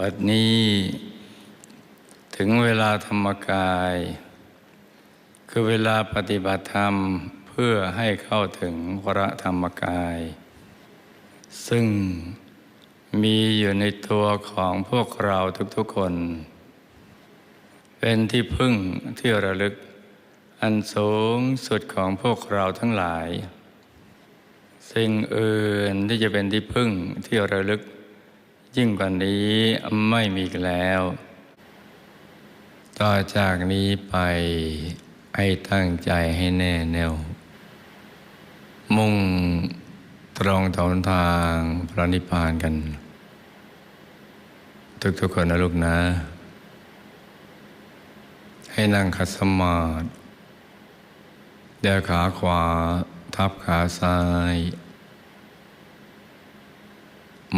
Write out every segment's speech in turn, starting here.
บัดนี้ถึงเวลาธรรมกาย คือเวลาปฏิบัติธรรมเพื่อให้เข้าถึงพระธรรมกาย ซึ่งมีอยู่ในตัวของพวกเราทุกๆคน เป็นที่พึ่งที่ระลึก อันสูงสุดของพวกเราทั้งหลาย สิ่งอื่นที่จะเป็นที่พึ่งที่ระลึก ยิ่งกว่านี้ไม่มีอีกแล้ว ต่อจากนี้ไปให้ตั้งใจให้แน่แน่ว มุ่งตรงถนทางพระนิพพานกัน ทุกๆคนนะลูกนะ ให้นั่งขัดสมาธิเดินขาขวาทับขาซ้าย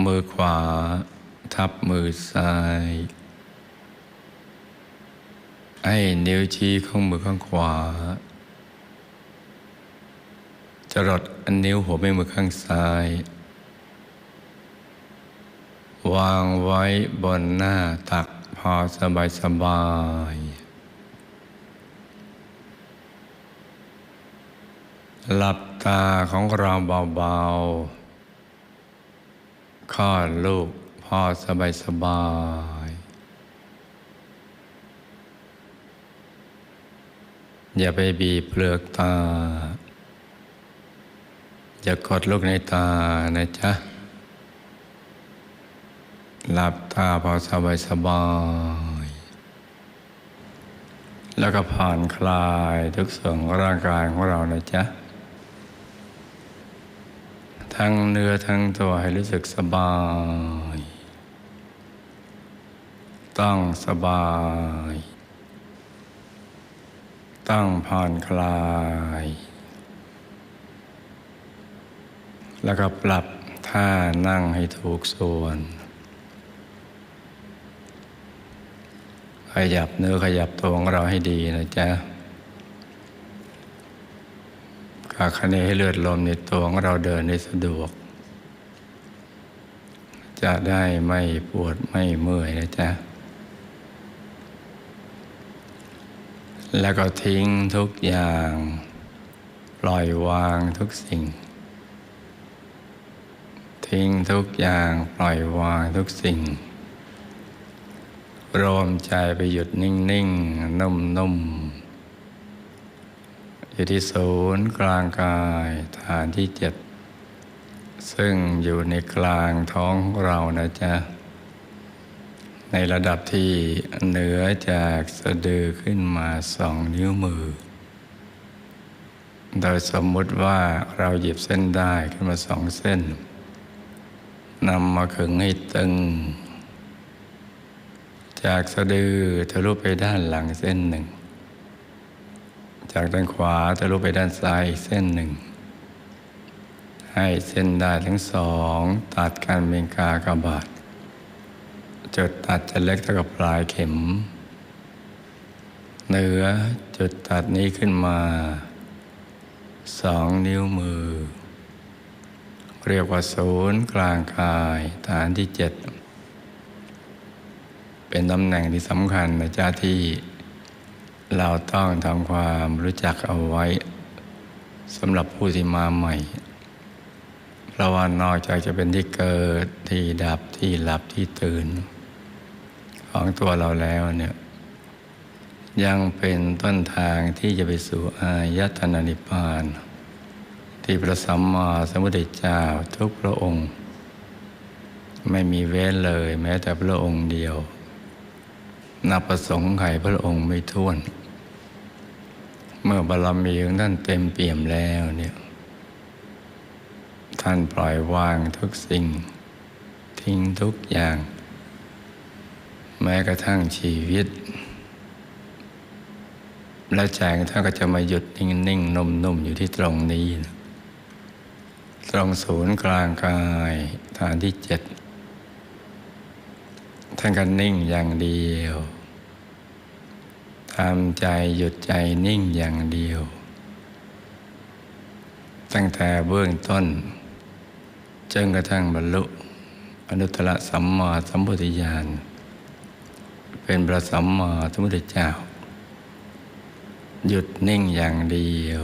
มือขวา ทับมือซ้าย ให้นิ้วชี้ของมือข้างขวาจะรดอันนิ้วหัวแม่มือข้างซ้าย วางไว้บนหน้าตักพอสบายสบายหลับตาของเราเบาๆคลอดลูก พอสบายสบาย อย่าไปบีบเปลือกตา อย่ากดลูกในตานะจ๊ะ หลับตาพอสบายสบาย แล้วก็ผ่อนคลายทุกส่วนของร่างกายของเรานะจ๊ะทั้งเนื้อทั้งตัวให้รู้สึกสบาย ตั้งสบาย ตั้งผ่อนคลาย แล้วก็ปรับท่านั่งให้ถูกส่วน ขยับเนื้อขยับตัวของเราให้ดีนะจ๊ะกาคะเนให้เลือดลมในตัวของเราเดินได้สะดวก จะได้ไม่ปวดไม่เมื่อยนะจ๊ะ แล้วก็ทิ้งทุกอย่าง ปล่อยวางทุกสิ่ง ทิ้งทุกอย่างปล่อยวางทุกสิ่ง รวมใจไปหยุดนิ่งๆ นุ่มๆ อยู่ที่ศูนย์กลางกายฐานที่เจ็ดซึ่งอยู่ในกลางท้องของเรานะจ๊ะ ในระดับที่เหนือจากสะดือขึ้นมาสองนิ้วมือ โดยสมมุติว่าเราหยิบเส้นได้ขึ้นมาสองเส้นนำมาขึงให้ตึง จากสะดือทะลุไปด้านหลังเส้นหนึ่ง จากด้านขวาทะลุไปด้านซ้ายเส้นหนึ่ง ให้เส้นได้ทั้งสอง ตัดกันเป็นกากบาท จุดตัดจะเล็กเท่ากับปลายเข็ม เหนือจุดตัดนี้ขึ้นมาสองนิ้วมือ เรียกว่าศูนย์กลางกายฐานที่เจ็ดเป็นตำแหน่งที่สำคัญนะจ๊ะที่เราต้องทำความรู้จักเอาไว้สำหรับผู้ที่มาใหม่ เพราะว่านอกจากจะเป็นที่เกิดที่ดับที่หลับที่ตื่น ของตัวเราแล้วเนี่ยยังเป็นต้นทางที่จะไปสู่อายตนะนิพพาน ที่พระสัมมาสัมพุทธเจ้าทุกพระองค์ ไม่มีเว้นเลยแม้แต่พระองค์เดียว นับประสงค์ไขพระองค์ไม่ท้วน เมื่อบารมีของท่านเต็มเปี่ยมแล้วเนี่ยท่านปล่อยวางทุกสิ่ง ทิ้งทุกอย่าง แม้กระทั่งชีวิต และใจของท่านก็จะมาหยุดนิ่งๆนุ่มๆ อยู่ที่ตรงนี้นะตรงศูนย์กลางกายฐานที่เจ็ดท่านก็นิ่งอย่างเดียวทำใจหยุดใจนิ่งอย่างเดียว ตั้งแต่เบื้องต้นจนกระทั่งบรรลุอนุตตรสัมมาสัมพุทธญาณ เป็นพระสัมมาสัมพุทธเจ้า หยุดนิ่งอย่างเดียว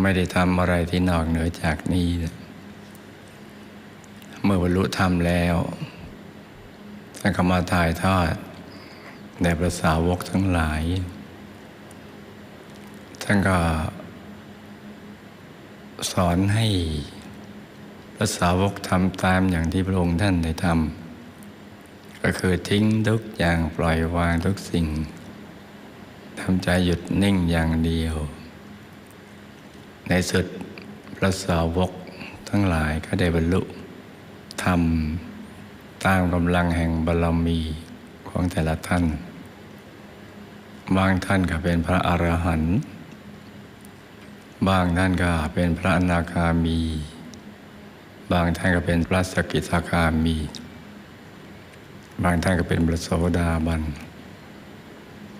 ไม่ได้ทำอะไรที่นอกเหนือจากนี้ เมื่อบรรลุธรรมแล้วท่านก็มาถ่ายทอดแด่พระสาวกทั้งหลาย ท่านก็สอนให้พระสาวกทำตามอย่างที่พระองค์ท่านได้ทำ ก็คือทิ้งทุกอย่างปล่อยวางทุกสิ่งทำใจหยุดนิ่งอย่างเดียว ในสุดพระสาวกทั้งหลายก็ได้บรรลุทำตามกำลังแห่งบารมีของแต่ละท่าน บางท่านก็เป็นพระอรหันต์บางท่านก็เป็นพระอนาคามี บางท่านก็เป็นพระสกิทาคามี บางท่านก็เป็นพระโสดาบัน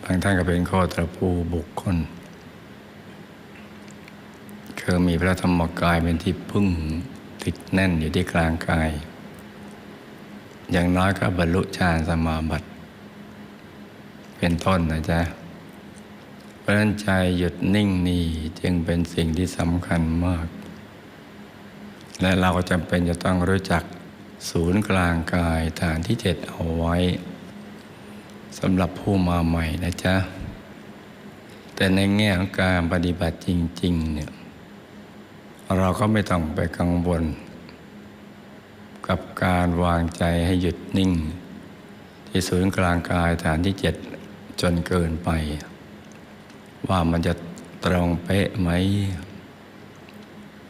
บางท่านก็เป็นข้อตระปูบุคคลคือมีพระธรรมกายเป็นที่พึ่งติดแน่นอยู่ที่กลางกาย อย่างน้อยก็บรรลุฌานสมาบัติ เป็นต้นนะจ๊ะเพราะนั้นใจหยุดนิ่งนี่จึงเป็นสิ่งที่สำคัญมาก และเราก็จำเป็นจะต้องรู้จัก ศูนย์กลางกายฐานที่เจ็ดเอาไว้สำหรับผู้มาใหม่นะจ๊ะ แต่ในแง่ของการปฏิบัติจริง ๆ เนี่ย เราก็ไม่ต้องไปกังวล กับการวางใจให้หยุดนิ่ง ที่ศูนย์กลางกายฐานที่เจ็ดจนเกินไป ว่ามันจะตรงเป๊ะไหม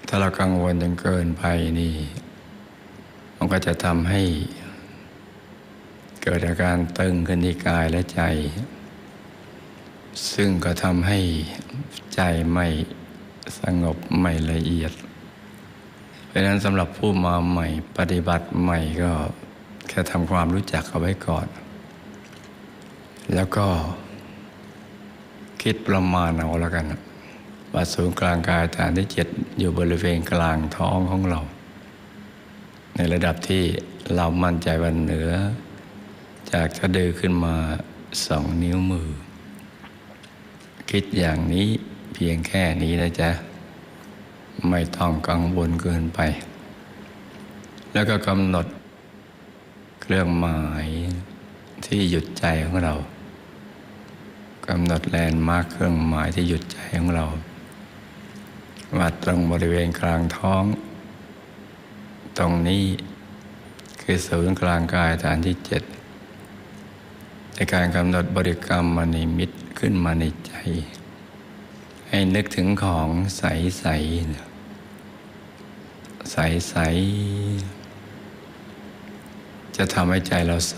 ถ้าเรากังวลจนเกินไปนี่ ก็จะทำให้ เกิดอาการตึงขึ้นที่กายและใจ ซึ่งก็ทำให้ใจไม่สงบไม่ละเอียดเพราะนั้นสำหรับผู้มาใหม่ปฏิบัติใหม่ก็แค่ทำความรู้จักเอาไว้ก่อน แล้วก็คิดประมาณเอาแล้วกันว่าศูนย์กลางกายฐานที่เจ็ดอยู่บริเวณกลางท้องของเรา ในระดับที่เรามั่นใจวันเหนือ จากสะดือขึ้นมาสองนิ้วมือ คิดอย่างนี้เพียงแค่นี้นะจ๊ะ ไม่ต้องกังวลเกินไป แล้วก็กำหนดเครื่องหมายที่หยุดใจของเรากำหนดแลนด์มาร์คเครื่องหมายที่หยุดใจของเราวัดตรงบริเวณกลางท้อง ตรงนี้ คือศูนย์กลางกายฐานที่เจ็ดในการกำหนดบริกรรมมณีมิตรขึ้นมาในใจ ให้นึกถึงของใสใสใสใสจะทำให้ใจเราใส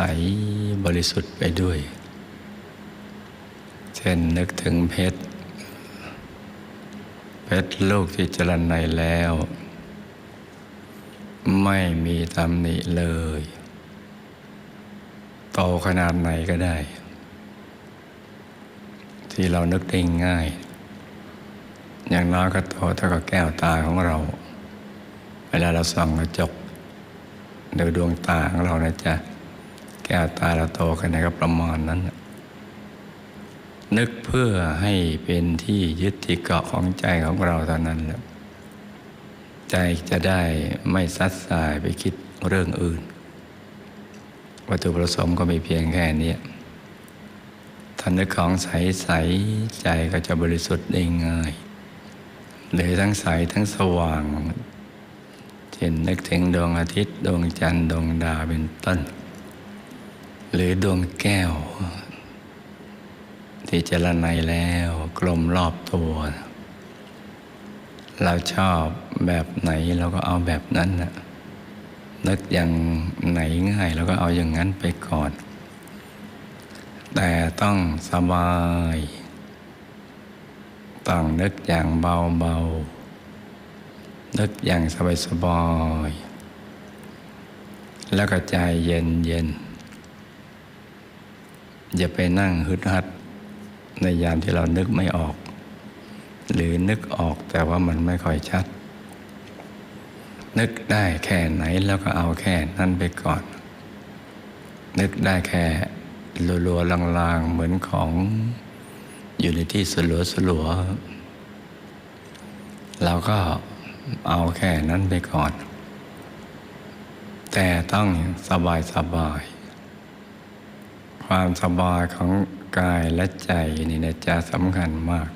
บริสุทธิ์ไปด้วย เช่นนึกถึงเพชร เพชรลูกที่จรันในแล้ว ไม่มีตำหนิเลย โตขนาดไหนก็ได้ ที่เรานึกได้ง่าย อย่างน้อยก็โตเท่ากับแก้วตาของเรา เวลาเราส่องกระจกดูดวงตาของเรานะจ๊ะ แก้วตาเราโตขนาดก็ประมาณนั้น นึกเพื่อให้เป็นที่ยึดที่เกาะของใจของเราเท่านั้นแหละ ใจจะได้ไม่ซัดสายไปคิดเรื่องอื่น วัตถุประสงค์ก็มีเพียงแค่นี้ถ้านึกของใสๆใจก็จะบริสุทธิ์ได้ง่ายหรือทั้งใสทั้งสว่าง เช่นนึกถึงดวงอาทิตย์ ดวงจันทร์ ดวงดาวเป็นต้น หรือดวงแก้ว ที่เจรไนแล้วกลมรอบตัว เราชอบแบบไหนเราก็เอาแบบนั้นนะนึกอย่างไหนง่ายเราก็เอาอย่างนั้นไปก่อน แต่ต้องสบาย ต้องนึกอย่างเบาๆ นึกอย่างสบายๆ แล้วก็ใจเย็นๆอย่าไปนั่งฮึดฮัดในยามที่เรานึกไม่ออก หรือนึกออกแต่ว่ามันไม่ค่อยชัด นึกได้แค่ไหนแล้วก็เอาแค่นั้นไปก่อน นึกได้แค่ลัวๆลางๆเหมือนของอยู่ในที่สลัวสลัวเราก็เอาแค่นั้นไปก่อน แต่ต้องสบายสบายๆความสบายของกายและใจนี่นะจะสำคัญมาก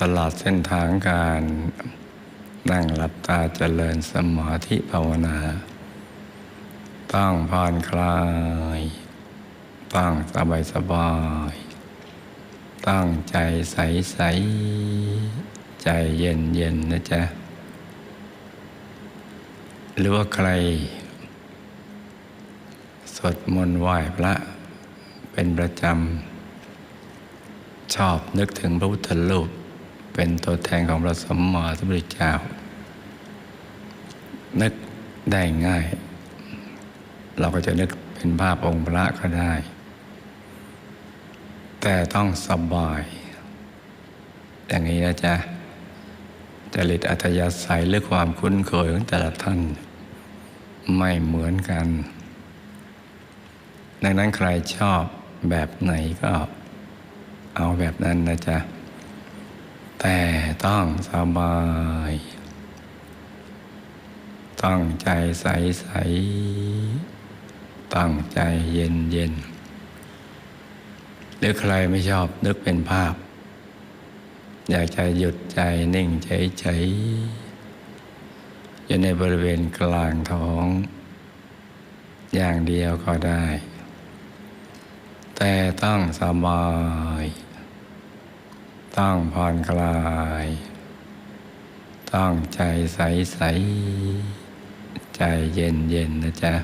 ตลอดเส้นทางการนั่งหลับตาเจริญสมาธิภาวนา ต้องผ่อนคลาย ต้องสบายสบาย ตั้งใจใสใส ใจเย็นเย็นนะจ๊ะ หรือว่าใคร สวดมนต์ไหว้พระเป็นประจำ ชอบนึกถึงพระพุทธรูป เป็นตัวแทนของพระสมมาสัมพุทธเจ้า นึกได้ง่าย เราก็จะนึกเป็นภาพองค์พระก็ได้ แต่ต้องสบาย อย่างนี้นะจ๊ะจริตอัธยาศัยหรือความคุ้นเคยของแต่ละท่าน ไม่เหมือนกัน ดังนั้นใครชอบแบบไหนก็เอาแบบนั้นนะจ๊ะ แต่ต้องสบายตั้งใจใสใสตั้งใจเย็นเย็นหรือใครไม่ชอบนึกเป็นภาพ อยากจะหยุดใจนิ่งเฉยเฉยอยู่ในบริเวณกลางท้อง อย่างเดียวก็ได้ แต่ต้องสบาย ต้องผ่อนคลายต้องใจใสใสใจเย็นเย็นนะจ๊ะ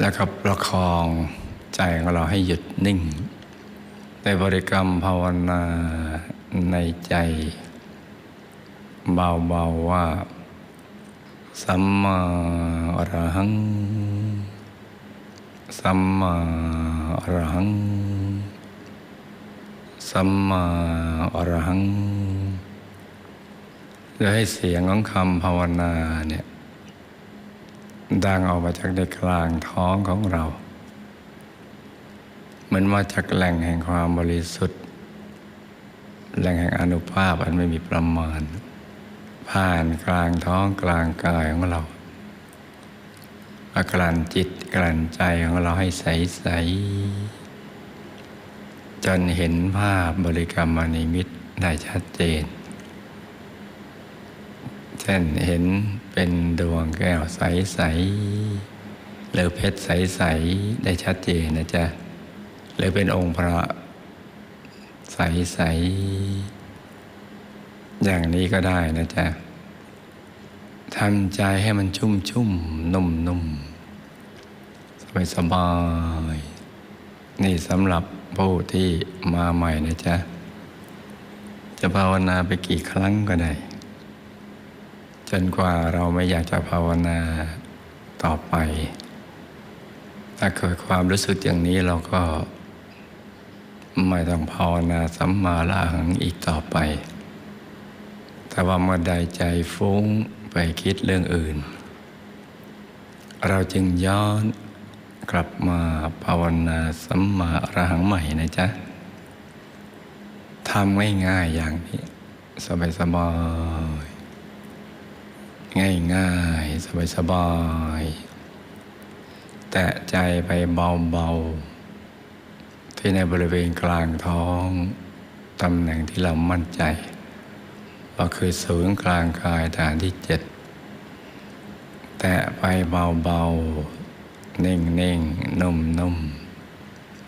แล้วก็ประคองใจของเราให้หยุดนิ่งในบริกรรมภาวนาในใจ เบาๆว่า สัมมาอรหัง สัมมาอรหัง สัมมาอรหังโดยให้เสียงของคำภาวนาเนี่ยดังออกมาจากในกลางท้องของเรา เหมือนมาจากแหล่งแห่งความบริสุทธิ์ แหล่งแห่งอนุภาพอันไม่มีประมาณ ผ่านกลางท้องกลางกายของเรากลั่นจิตกลั่นใจของเราให้ใสใส จนเห็นภาพบริกรรมนิมิตได้ชัดเจน เช่นเห็นเป็นดวงแก้วใสๆหรือเพชรใสๆได้ชัดเจนนะจ๊ะ หรือเป็นองค์พระใสๆอย่างนี้ก็ได้นะจ๊ะทำใจให้มันชุ่มชุ่มนุ่มนุ่มสบายสบาย นี่สำหรับผู้ที่มาใหม่นะจ๊ะ จะภาวนาไปกี่ครั้งก็ได้ จนกว่าเราไม่อยากจะภาวนาต่อไป ถ้าเกิดความรู้สึกอย่างนี้เราก็ ไม่ต้องภาวนาสัมมาละหังอีกต่อไป แต่ว่าเมื่อใดใจฟุ้งไปคิดเรื่องอื่น เราจึงย้อน กลับมาภาวนาสัมมาอรหังใหม่นะจ๊ะทำง่ายๆอย่างนี้ สบายๆง่ายๆสบายๆแต่ใจไปเบาๆ ที่ในบริเวณกลางท้องตำแหน่งที่เรามั่นใจว่าคือศูนย์กลางกายฐานที่เจ็ดแต่ไปเบาๆ นิ่งๆนุ่ม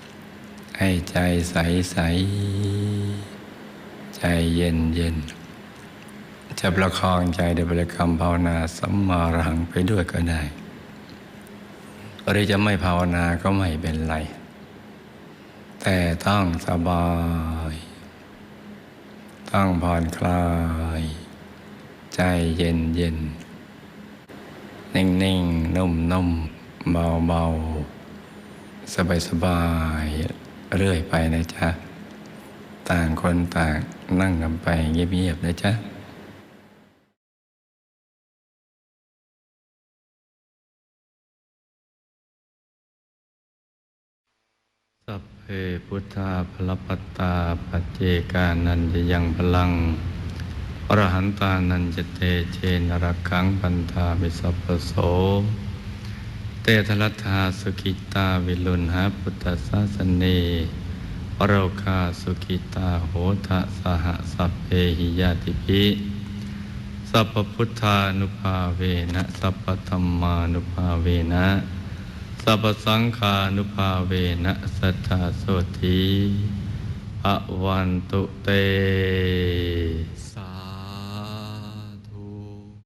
ๆให้ใจใสๆใจเย็นเย็นๆจะประคองใจด้วยบริกรรมภาวนาสัมมารหังไปด้วยก็ได้หรือจะไม่ภาวนาก็ไม่เป็นไร แต่ต้องสบาย ต้องผ่อนคลาย ใจเย็นเย็น นิ่งนิ่งนุ่มนุ่ม เบาเบาสบายสบายเรื่อยไปนะจ๊ะ ต่างคนต่างนั่งกันไปเงียบๆนะจ๊ะสัพเพพุทธาพลปตาปเจกานันจะยังพลัง อรหันตานันจะเตเจนรักขังปันธามิสัพโส ทลัธาสุกิตาวิลุณหาพุทธศาสเนปโรคาสุกิตาโหทะสหสัพเพหิยาติภิสัพพุทธานุภาเวนะสัพพธรรมานุภาเวนะสัพพสังฆานุภาเวนะสัทธาโสธีอวันตุเต